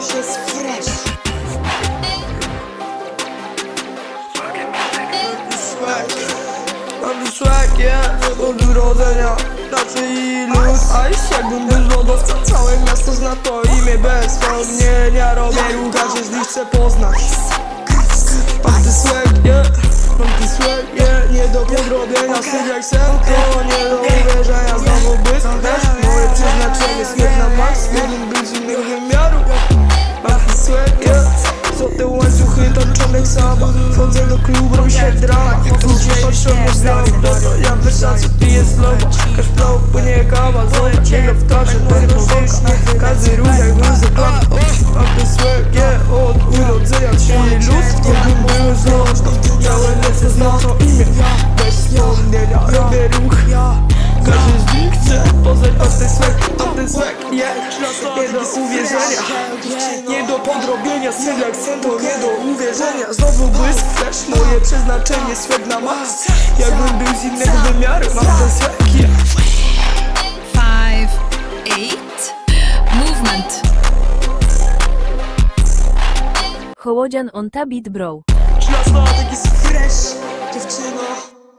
wciąż jest fresh. Swag, yeah, od urodzenia Tacy znaczy i a jakbym był Całe miasto zna to imię bez wspomnienia Robię Łukasz, jeśli chcę poznać. Mam ty swag, yeah, mam ty swag, yeah Nie do podrobienia, styl sen, to nie do uwierzenia. Robi się drama Ludzie patrzą na znowu, to to ja Versace piję slowo Cash flow, płynie jak Amazon Jego w twarzy, to nie powąka Każdy yeah Nie do uwierzenia, nie do podrobienia Styl to nie do uwierzenia Znowu błysk, flash, moje przeznaczenie Swag na max, jakbym był z innego wymiaru Mam ten swag, yeah five, eight. Movement. Hołodzian on tabit bro. Fresh Dziewczyna